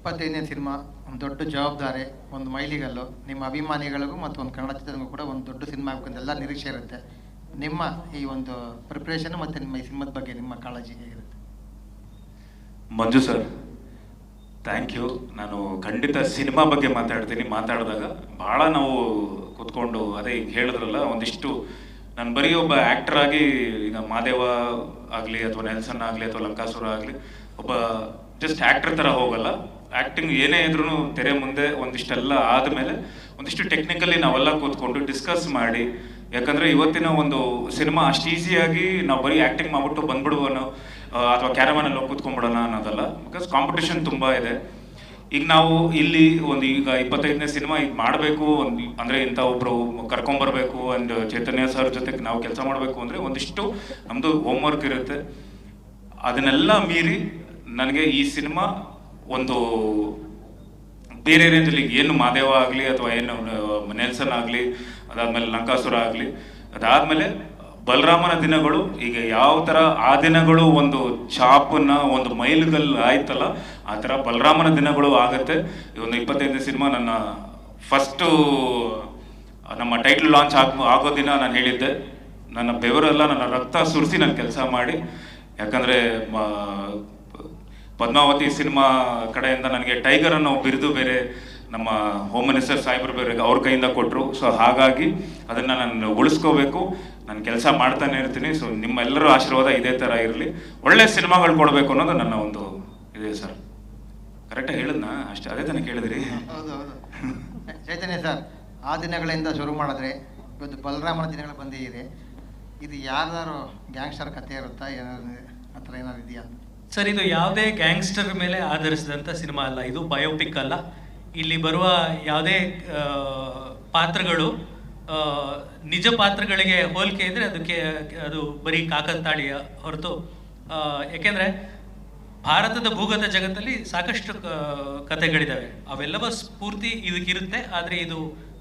ಇಪ್ಪತ್ತೈದನೇ ಸಿನಿಮಾ, ಒಂದು ದೊಡ್ಡ ಜವಾಬ್ದಾರಿ, ಒಂದು ಮೈಲಿಗಲ್ಲು, ನಿಮ್ಮ ಅಭಿಮಾನಿಗಳಿಗೂ ಮತ್ತು ಒಂದು ಕನ್ನಡ ಚಿತ್ರರಂಗೂ ಕೂಡ ಒಂದು ದೊಡ್ಡ ಸಿನಿಮಾ ಆಗಬೇಕಂತ ಎಲ್ಲ ನಿರೀಕ್ಷೆ ಇರುತ್ತೆ. ನಿಮ್ಮ ಈ ಒಂದು ಪ್ರಿಪ್ರೇಷನ್ ಮತ್ತು ನಿಮ್ಮ ಈ ಸಿನಿಮಾದ ಬಗ್ಗೆ ನಿಮ್ಮ ಕಾಳಜಿ ಹೇಗಿರುತ್ತೆ? ಮಂಜು ಸರ್ ಥ್ಯಾಂಕ್ ಯು ನಾನು ಖಂಡಿತ ಸಿನಿಮಾ ಬಗ್ಗೆ ಮಾತಾಡ್ತೀನಿ. ಮಾತಾಡಿದಾಗ ಭಾಳ ನಾವು ಕೂತ್ಕೊಂಡು ಅದೇ ಈಗ ಹೇಳಿದ್ರಲ್ಲ, ಒಂದಿಷ್ಟು ನಾನು ಬರೀ ಒಬ್ಬ ಆ್ಯಕ್ಟರ್ ಆಗಿ ಈಗ ಮಾದೇವ ಆಗಲಿ ಅಥವಾ ನೆಲ್ಸನ್ ಆಗಲಿ ಅಥವಾ ಲಂಕಾಸುರ ಆಗಲಿ, ಒಬ್ಬ ಜಸ್ಟ್ ಆ್ಯಕ್ಟರ್ ಥರ ಹೋಗಲ್ಲ. ಆ್ಯಕ್ಟಿಂಗ್ ಏನೇ ಇದ್ರೂ ತೆರೆ ಮುಂದೆ ಒಂದಿಷ್ಟೆಲ್ಲ ಆದಮೇಲೆ ಒಂದಿಷ್ಟು ಟೆಕ್ನಿಕಲಿ ನಾವೆಲ್ಲ ಕೂತ್ಕೊಂಡು ಡಿಸ್ಕಸ್ ಮಾಡಿ, ಯಾಕಂದ್ರೆ ಇವತ್ತಿನ ಒಂದು ಸಿನಿಮಾ ಅಷ್ಟು ಈಸಿಯಾಗಿ ನಾವು ಬರೀ ಆ್ಯಕ್ಟಿಂಗ್ ಮಾಡ್ಬಿಟ್ಟು ಬಂದ್ಬಿಡುವನು ಅಥವಾ ಕ್ಯಾರಮನಲ್ಲಿ ಹೋಗಿ ಕೂತ್ಕೊಂಡ್ಬಿಡೋಣ ಅನ್ನೋದಲ್ಲ. ಬಿಕಾಸ್ ಕಾಂಪಿಟೇಷನ್ ತುಂಬ ಇದೆ. ಈಗ ನಾವು ಇಲ್ಲಿ ಒಂದು ಈಗ ಇಪ್ಪತ್ತೈದನೇ ಸಿನಿಮಾ ಈಗ ಮಾಡಬೇಕು ಒಂದು, ಅಂದರೆ ಇಂಥ ಒಬ್ಬರು ಕರ್ಕೊಂಬರ್ಬೇಕು ಆ್ಯಂಡ್ ಚೈತನ್ಯ ಸರ್ ಜೊತೆಗೆ ನಾವು ಕೆಲಸ ಮಾಡಬೇಕು ಅಂದರೆ ಒಂದಿಷ್ಟು ನಮ್ಮದು ಹೋಮ್ವರ್ಕ್ ಇರುತ್ತೆ. ಅದನ್ನೆಲ್ಲ ಮೀರಿ ನನಗೆ ಈ ಸಿನಿಮಾ ಒಂದು ಬೇರೆ ರೇಂಜಲ್ಲಿ ಏನು ಮಾದೇವ ಆಗಲಿ ಅಥವಾ ಏನು ನೆಲ್ಸನ್ ಆಗಲಿ, ಅದಾದಮೇಲೆ ಲಂಕಾಸುರ ಆಗಲಿ, ಅದಾದಮೇಲೆ ಬಲರಾಮನ ದಿನಗಳು, ಈಗ ಯಾವ ಥರ ಆ ದಿನಗಳು ಒಂದು ಚಾಪನ್ನ, ಒಂದು ಮೈಲುಗಲ್ಲು ಆಯ್ತಲ್ಲ, ಆ ಥರ ಬಲರಾಮನ ದಿನಗಳು ಆಗುತ್ತೆ. ಈ ಒಂದು ಇಪ್ಪತ್ತೈದನೇ ಸಿನಿಮಾ ನನ್ನ ಫಸ್ಟು ನಮ್ಮ ಟೈಟ್ಲ್ ಲಾಂಚ್ ಆಗ, ಆಗೋ ದಿನ ನಾನು ಹೇಳಿದ್ದೆ. ನನ್ನ ಬೆವರೆಲ್ಲ ನನ್ನ ರಕ್ತ ಸುರಿಸಿ ನಾನು ಕೆಲಸ ಮಾಡಿ. ಯಾಕಂದರೆ ಪದ್ಮಾವತಿ ಸಿನಿಮಾ ಕಡೆಯಿಂದ ನನಗೆ ಟೈಗರ್ ಅನ್ನು ಬಿರುದು ಬೇರೆ ನಮ್ಮ ಹೋಮ್ ಮಿನಿಸ್ಟರ್ ಸಾಹೇಬರು ಬೇರೆ ಅವ್ರ ಕೈಯಿಂದ ಕೊಟ್ಟರು ಸೊ ಹಾಗಾಗಿ ಅದನ್ನು ನಾನು ಉಳಿಸ್ಕೋಬೇಕು. ನಾನು ಕೆಲಸ ಮಾಡ್ತಾನೆ ಇರ್ತೀನಿ. ಸೊ ನಿಮ್ಮೆಲ್ಲರ ಆಶೀರ್ವಾದ ಇದೇ ಥರ ಇರಲಿ. ಒಳ್ಳೆ ಸಿನಿಮಾಗಳು ಕೊಡಬೇಕು ಅನ್ನೋದು ನನ್ನ ಒಂದು ಇದೆ ಸರ್. ಕರೆಕ್ಟಾಗಿ ಹೇಳಿದ್ನ? ಅಷ್ಟೇ, ಅದೇ ತಾನೇ ಕೇಳಿದ್ರಿ ಹೌದು ಹೌದು. ಚೈತನ್ಯ ಸರ್, ಆ ದಿನಗಳಿಂದ ಶುರು ಮಾಡಿದ್ರೆ ಇವತ್ತು ಬಲರಾಮನ ದಿನಗಳು ಬಂದಿದೆ ಇದು. ಯಾರ್ದಾರು ಗ್ಯಾಂಗ್ಸ್ಟರ್ ಕಥೆ ಇರುತ್ತಾ? ಏನಾದ್ರು ಆ ಥರ ಏನಾದ್ರು ಇದೆಯಾ? ಸರ್, ಇದು ಯಾವುದೇ ಗ್ಯಾಂಗ್ಸ್ಟರ್ ಮೇಲೆ ಆಧರಿಸಿದಂಥ ಸಿನಿಮಾ ಅಲ್ಲ, ಇದು ಬಯೋಪಿಕ್ ಅಲ್ಲ. ಇಲ್ಲಿ ಬರುವ ಯಾವುದೇ ಪಾತ್ರಗಳು ನಿಜ ಪಾತ್ರಗಳಿಗೆ ಹೋಲಿಕೆ ಇದ್ರೆ ಅದಕ್ಕೆ, ಅದು ಬರೀ ಕಾಕತಾಳೀಯ ಹೊರತು ಏಕೆಂದರೆ ಭಾರತದ ಭೂಗತ ಜಗತ್ತಲ್ಲಿ ಸಾಕಷ್ಟು ಕಥೆಗಳಿದ್ದಾವೆ ಅವೆಲ್ಲವ ಸ್ಫೂರ್ತಿ ಇದಕ್ಕಿರುತ್ತೆ, ಆದರೆ ಇದು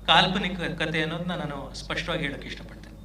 ಕಾಲ್ಪನಿಕ ಕಥೆ ಅನ್ನೋದನ್ನ ನಾನು ಸ್ಪಷ್ಟವಾಗಿ ಹೇಳೋಕ್ಕೆ ಇಷ್ಟಪಡ್ತೇನೆ.